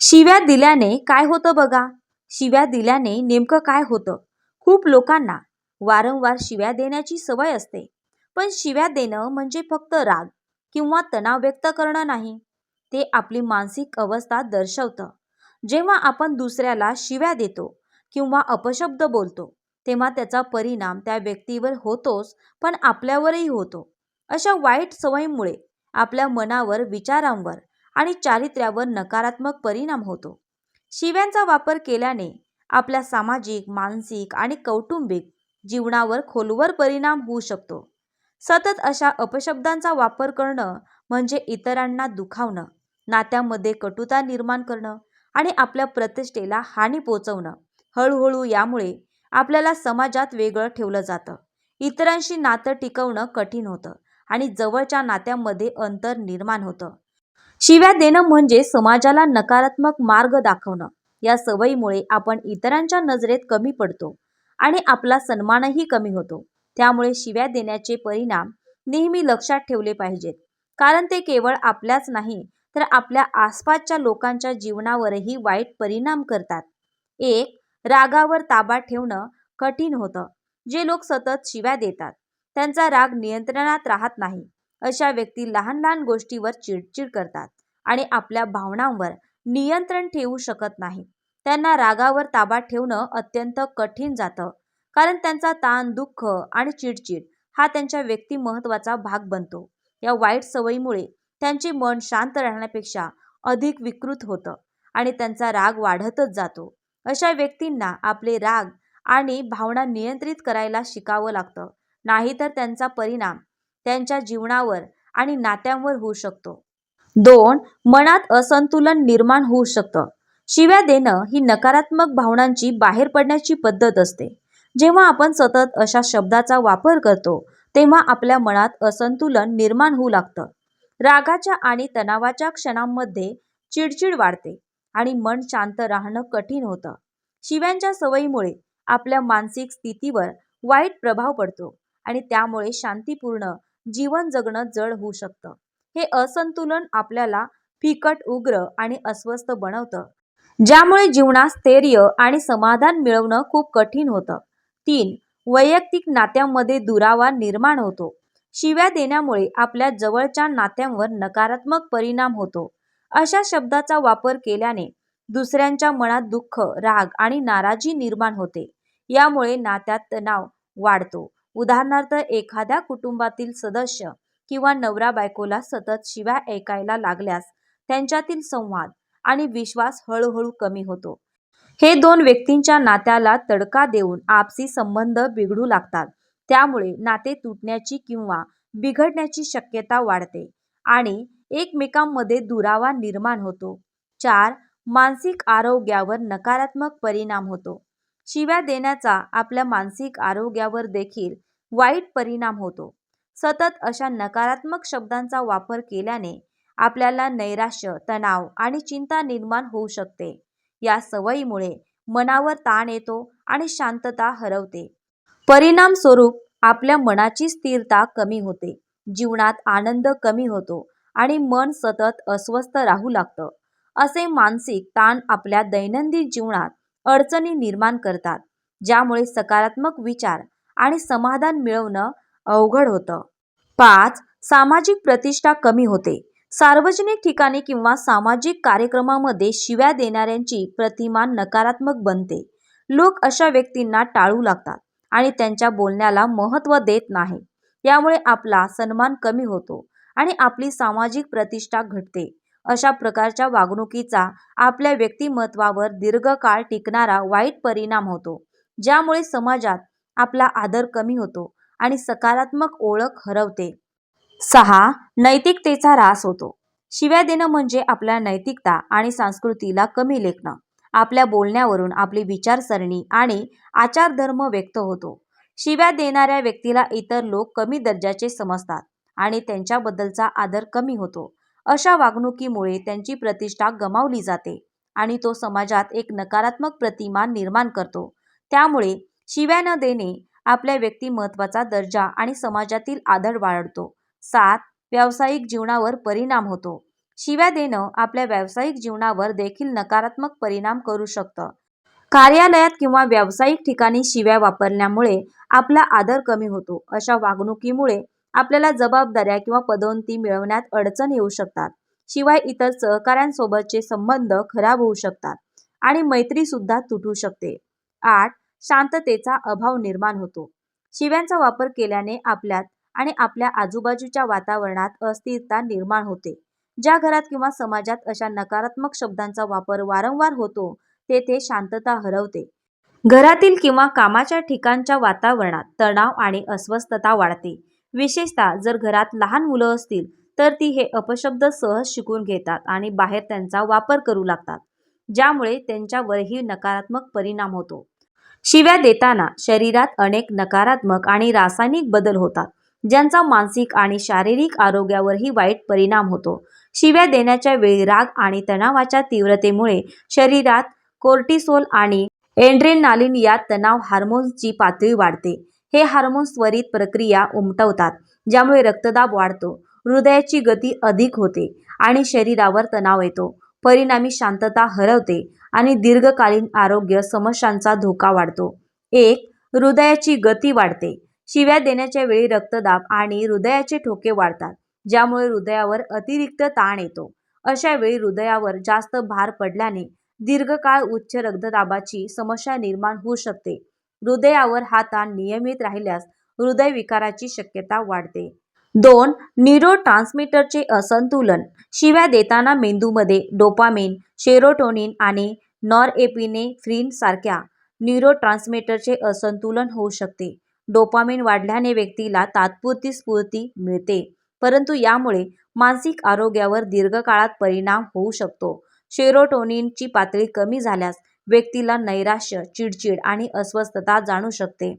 शिव्या दिल्याने काय होतं बघा? शिव्या दिल्याने नेमकं काय होतं? खूप लोकांना वारंवार शिव्या देण्याची सवय असते. पण शिव्या देणं म्हणजे फक्त राग किंवा तणाव व्यक्त करणं नाही. ते आपली मानसिक अवस्था दर्शवतं. जेव्हा आपण दुसऱ्याला शिव्या देतो किंवा अपशब्द बोलतो तेव्हा त्याचा परिणाम त्या व्यक्तीवर होतोच पण आपल्यावरही होतो. अशा वाईट सवयीमुळे आपल्या मनावर विचारांवर आणि चारित्र्यावर नकारात्मक परिणाम होतो. शिव्यांचा वापर केल्याने आपल्या सामाजिक मानसिक आणि कौटुंबिक जीवनावर खोलवर परिणाम होऊ शकतो. सतत अशा अपशब्दांचा वापर करणं म्हणजे इतरांना दुखावणं नात्यामध्ये कटुता निर्माण करणं आणि आपल्या प्रतिष्ठेला हानी पोचवणं हळूहळू यामुळे आपल्याला समाजात वेगळं ठेवलं जातं. इतरांशी नातं टिकवणं कठीण होतं आणि जवळच्या नात्यामध्ये अंतर निर्माण होतं. शिव्या देणं म्हणजे समाजाला नकारात्मक मार्ग दाखवणं. या सवयीमुळे आपण इतरांच्या नजरेत कमी पडतो आणि आपला सन्मानही कमी होतो. त्यामुळे शिव्या देण्याचे परिणाम नेहमी लक्षात ठेवले पाहिजेत. कारण ते केवळ आपल्याच नाही तर आपल्या आसपासच्या लोकांच्या जीवनावरही वाईट परिणाम करतात. एक रागावर ताबा ठेवणं कठीण होतं. जे लोक सतत शिव्या देतात त्यांचा राग नियंत्रणात राहत नाही. अशा व्यक्ती लहान लहान गोष्टीवर चिडचिड करतात आणि आपल्या भावनांवर नियंत्रण ठेवू शकत नाही त्यांना रागावर ताबा ठेवणं अत्यंत कठीण जातं कारण त्यांचा ताण दुःख आणि चिडचिड हा त्यांच्या व्यक्तिमत्वाचा भाग बनतो. या वाईट सवयीमुळे त्यांचे मन शांत राहण्यापेक्षा अधिक विकृत होतं आणि त्यांचा राग वाढतच जातो. अशा व्यक्तींना आपले राग आणि भावना नियंत्रित करायला शिकावं लागतं नाहीतर त्यांचा परिणाम त्यांच्या जीवनावर आणि नात्यांवर होऊ शकतो. दोन मनात असंतुलन निर्माण होऊ शकतं. शिव्या देणं ही नकारात्मक भावनांची बाहेर पडण्याची पद्धत असते. जेव्हा आपण सतत अशा शब्दाचा वापर करतो तेव्हा आपल्या मनात असंतुलन निर्माण होऊ लागतं. रागाच्या आणि तणावाच्या क्षणांमध्ये चिडचिड वाढते आणि मन शांत राहणं कठीण होतं. शिव्यांच्या सवयीमुळे आपल्या मानसिक स्थितीवर वाईट प्रभाव पडतो आणि त्यामुळे शांतीपूर्ण जीवन जगणं जड होऊ शकतं. हे असंतुलन आपल्याला फिकट उग्र आणि अस्वस्थ बनवतं. ज्यामुळे जीवनात स्थैर्य आणि समाधान मिळवणं खूप कठीण होतं. तीन वैयक्तिक नात्यांमध्ये दुरावा निर्माण होतो. शिव्या देण्यामुळे आपल्या जवळच्या नात्यांवर नकारात्मक परिणाम होतो. अशा शब्दाचा वापर केल्याने दुसऱ्यांच्या मनात दुःख राग आणि नाराजी निर्माण होते. यामुळे नात्यात तणाव वाढतो. उदाहरणार्थ एखाद्या कुटुंबातील सदस्य किंवा नवरा बायकोला सतत शिव्या ऐकायला लागल्यास त्यांच्यातील संवाद आणि विश्वास हळूहळू कमी होतो. हे दोन व्यक्तींच्या नात्याला तडका देऊन आपसी संबंध बिघडू लागतात. त्यामुळे नाते तुटण्याची किंवा बिघडण्याची शक्यता वाढते आणि एकमेकांमध्ये दुरावा निर्माण होतो. चार मानसिक आरोग्यावर नकारात्मक परिणाम होतो. शिव्या देण्याचा आपल्या मानसिक आरोग्यावर देखील वाईट परिणाम होतो. सतत अशा नकारात्मक शब्दांचा वापर केल्याने आपल्याला नैराश्य तणाव आणि चिंता निर्माण होऊ शकते. या सवयीमुळे मनावर ताण येतो आणि शांतता हरवते. परिणाम स्वरूप आपल्या मनाची स्थिरता कमी होते. जीवनात आनंद कमी होतो आणि मन सतत अस्वस्थ राहू लागतं. असे मानसिक ताण आपल्या दैनंदिन जीवनात अडचणी निर्माण करतात ज्यामुळे सकारात्मक विचार आणि समाधान मिळवणं अवघड होतं. पाच सामाजिक प्रतिष्ठा कमी होते. सार्वजनिक ठिकाणी किंवा सामाजिक कार्यक्रमामध्ये शिव्या देणाऱ्यांची प्रतिमा नकारात्मक बनते. लोक अशा व्यक्तींना टाळू लागतात आणि त्यांच्या बोलण्याला महत्त्व देत नाही. यामुळे आपला सन्मान कमी होतो आणि आपली सामाजिक प्रतिष्ठा घटते. अशा प्रकारच्या वागणुकीचा आपल्या व्यक्तिमत्वावर दीर्घकाळ टिकणारा वाईट परिणाम होतो. ज्यामुळे समाजात आपला आदर कमी होतो आणि सकारात्मक ओळख हरवते. सहा नैतिकतेचा ऱ्हास होतो. शिव्या देणं म्हणजे आपल्या नैतिकता आणि संस्कृतीला कमी लेखणं. आपल्या बोलण्यावरून आपली विचारसरणी आणि आचारधर्म व्यक्त होतो. शिव्या देणाऱ्या व्यक्तीला इतर लोक कमी दर्जाचे समजतात आणि त्यांच्याबद्दलचा आदर कमी होतो. अशा वागणुकीमुळे त्यांची प्रतिष्ठा गमावली जाते आणि तो समाजात एक नकारात्मक प्रतिमा निर्माण करतो. त्यामुळे शिव्या न देणे आपल्या व्यक्तिमत्वाचा दर्जा आणि समाजातील आदर वाढतो. सात व्यावसायिक जीवनावर परिणाम होतो. शिव्या देणं आपल्या व्यावसायिक जीवनावर देखील नकारात्मक परिणाम करू शकतं. कार्यालयात किंवा व्यावसायिक ठिकाणी शिव्या वापरल्यामुळे आपला आदर कमी होतो. अशा वागणुकीमुळे आपल्याला जबाबदाऱ्या किंवा पदोन्नती मिळवण्यात अडचण येऊ शकतात. शिवाय इतर सहकाऱ्यांसोबतचे संबंध खराब होऊ शकतात आणि मैत्रीसुद्धा तुटू शकते. आठ शांततेचा अभाव निर्माण होतो. शिव्यांचा वापर केल्याने आपल्यात आणि आपल्या आजूबाजूच्या वातावरणात अस्थिरता निर्माण होते. ज्या घरात किंवा समाजात अशा नकारात्मक शब्दांचा वापर वारंवार होतो तेथे शांतता हरवते. घरातील किंवा कामाच्या ठिकाणच्या वातावरणात तणाव आणि अस्वस्थता वाढते. विशेषतः जर घरात लहान मुलं असतील तर ती हे अपशब्द सहज शिकून घेतात आणि बाहेर त्यांचा वापर करू लागतात ज्यामुळे त्यांच्यावरही नकारात्मक परिणाम होतो. शिव्या देताना शरीरात अनेक नकारात्मक आणि रासायनिक बदल होतात ज्यांचा मानसिक आणि शारीरिक आरोग्यावरही वाईट परिणाम होतो. शिव्या देण्याच्या वेळी राग आणि तणावाच्या तीव्रतेमुळे शरीरात कोर्टिसोल आणि एन्ड्रेनालिन या तणाव हार्मोन्सची पातळी वाढते. हे हार्मोन्स त्वरित प्रक्रिया उमटवतात ज्यामुळे रक्तदाब वाढतो हृदयाची गती अधिक होते आणि शरीरावर तणाव येतो. परिणामी शांतता हरवते आणि दीर्घकालीन आरोग्य समस्यांचा धोका वाढतो. एक हृदयाची गती वाढते. शिव्या देण्याच्या वेळी रक्तदाब आणि हृदयाचे ठोके वाढतात ज्यामुळे हृदयावर अतिरिक्त ताण येतो. अशा वेळी हृदयावर जास्त भार पडल्याने दीर्घकाळ उच्च रक्तदाबाची समस्या निर्माण होऊ शकते. हृदयावर हा ताण नियमित राहिल्यास हृदयविकाराची शक्यता वाढते. दोन न्यूरोट्रान्समीटरचे असंतुलन. शिव्या देताना मेंदूमध्ये डोपामिन शेरोटोनिन आणि नॉरएपिनेफ्रिन सारख्या न्यूरोट्रान्समीटरचे असंतुलन होऊ शकते. डोपामिन वाढल्याने व्यक्तीला तात्पुरती स्फूर्ती मिळते परंतु यामुळे मानसिक आरोग्यावर दीर्घकाळात परिणाम होऊ शकतो. शेरोटोनिनची पातळी कमी झाल्यास व्यक्तीला नैराश्य चिडचिड आणि अस्वस्थता जाणू शकते.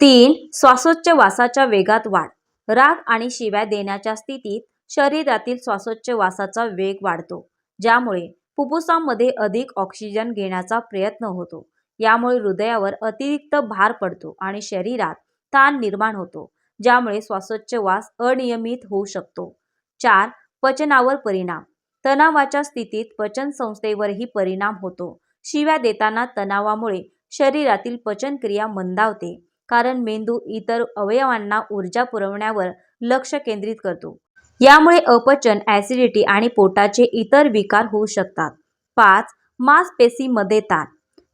तीन श्वासोच्छवासाच्या वेगात वाढ. राग आणि शिव्या देण्याच्या स्थितीत शरीरातील श्वासोच्छवासाचा वेग वाढतो ज्यामुळे फुफ्फुसांमध्ये अधिक ऑक्सिजन घेण्याचा प्रयत्न होतो. यामुळे हृदयावर अतिरिक्त भार पडतो आणि शरीरात ताण निर्माण होतो ज्यामुळे श्वासोच्छवास अनियमित होऊ शकतो. चार पचनावर परिणाम. तणावाच्या स्थितीत पचन संस्थेवरही परिणाम होतो. शिव्या देताना तणावामुळे शरीरातील पचनक्रिया मंदावते. कारण मेंदू इतर अवयवांना ऊर्जा पुरवण्यावर लक्ष केंद्रित करतो. यामुळे अपचन ॲसिडिटी आणि पोटाचे इतर विकार होऊ शकतात. पाच मांसपेशीमध्ये ताण.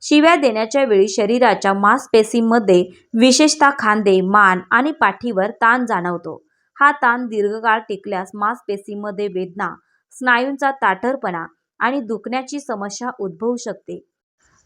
शिव्या देण्याच्या वेळी शरीराच्या मांसपेशीमध्ये विशेषतः खांदे मान आणि पाठीवर ताण जाणवतो. हा ताण दीर्घकाळ टिकल्यास मांसपेशीमध्ये वेदना स्नायूंचा ताठरपणा आणि दुखण्याची समस्या उद्भवू शकते.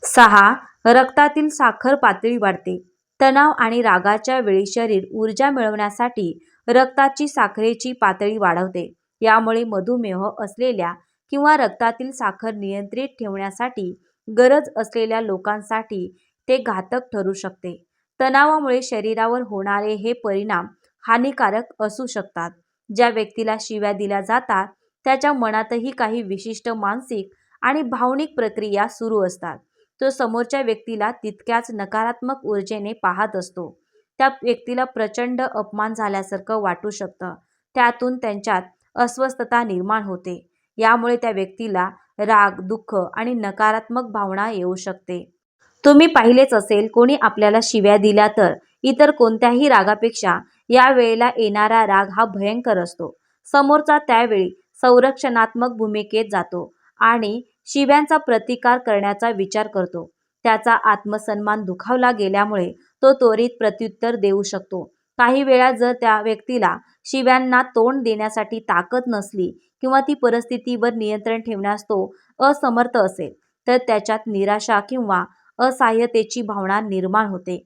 सहा रक्तातील साखर पातळी वाढते. तणाव आणि रागाच्या वेळी शरीर ऊर्जा मिळवण्यासाठी रक्ताची साखरेची पातळी वाढवते. यामुळे मधुमेह असलेल्या किंवा रक्तातील साखर नियंत्रित ठेवण्यासाठी गरज असलेल्या लोकांसाठी ते घातक ठरू शकते. तणावामुळे शरीरावर होणारे हे परिणाम हानिकारक असू शकतात. ज्या व्यक्तीला शिव्या दिल्या जातात त्याच्या मनातही काही विशिष्ट मानसिक आणि भावनिक प्रक्रिया सुरू असतात. तो समोरच्या व्यक्तीला तितक्याच नकारात्मक ऊर्जेने पाहत असतो. त्या व्यक्तीला प्रचंड अपमान झाल्यासारखं वाटू शकतं. त्यातून त्यांच्यात अस्वस्थता निर्माण होते. यामुळे त्या व्यक्तीला राग दुःख आणि नकारात्मक भावना येऊ शकते. तुम्ही पाहिलेच असेल कोणी आपल्याला शिव्या दिल्या तर इतर कोणत्याही रागापेक्षा या वेळेला येणारा राग हा भयंकर असतो. समोरचा त्यावेळी संरक्षणात्मक भूमिकेत जातो आणि शिव्यांचा प्रतिकार करण्याचा विचार करतो. त्याचा आत्मसन्मान दुखावला गेल्यामुळे तो त्वरित प्रत्युत्तर देऊ शकतो. काही वेळा जर त्या व्यक्तीला शिव्यांना तोंड देण्यासाठी ताकद नसली किंवा ती परिस्थितीवर नियंत्रण ठेवण्यास तो असमर्थ असेल तर त्याच्यात निराशा किंवा असहाय्यतेची भावना निर्माण होते.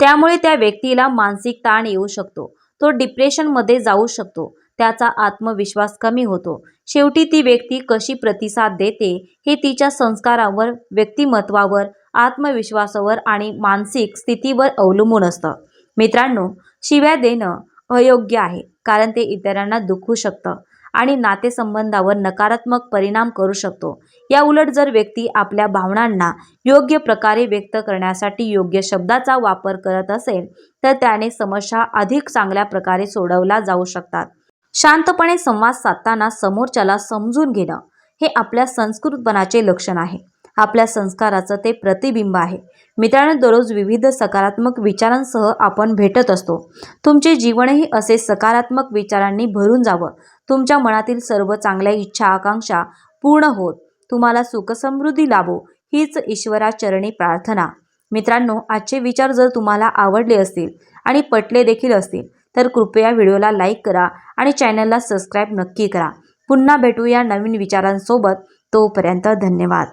त्यामुळे त्या व्यक्तीला मानसिक ताण येऊ शकतो. तो डिप्रेशनमध्ये जाऊ शकतो. त्याचा आत्मविश्वास कमी होतो. शेवटी ती व्यक्ती कशी प्रतिसाद देते हे तिच्या संस्कारावर व्यक्तिमत्वावर आत्मविश्वासावर आणि मानसिक स्थितीवर अवलंबून असतं. मित्रांनो शिव्या देणं अयोग्य आहे कारण ते इतरांना दुखू शकतं आणि नातेसंबंधावर नकारात्मक परिणाम करू शकतो. या उलट जर व्यक्ती आपल्या भावनांना योग्य प्रकारे व्यक्त करण्यासाठी योग्य शब्दाचा वापर करत असेल तर त्याने समस्या अधिक चांगल्या प्रकारे सोडवल्या जाऊ शकतात. शांतपणे संवाद साधताना समोरच्याला समजून घेणं हे आपल्या संस्कृतपणाचे लक्षण आहे. आपल्या संस्काराचं ते प्रतिबिंब आहे. मित्रांनो दररोज विविध सकारात्मक विचारांसह आपण भेटत असतो. तुमचे जीवनही असे सकारात्मक विचारांनी भरून जावं. तुमच्या मनातील सर्व चांगल्या इच्छा आकांक्षा पूर्ण होत. तुम्हाला सुखसमृद्धी लाभो हीच ईश्वराचरणी प्रार्थना. मित्रांनो आजचे विचार जर तुम्हाला आवडले असतील आणि पटले देखील असतील तर कृपया व्हिडिओला लाईक करा आणि चॅनलला सबस्क्राईब नक्की करा. पुन्हा भेटूया नवीन विचारांसोबत. तोपर्यंत धन्यवाद.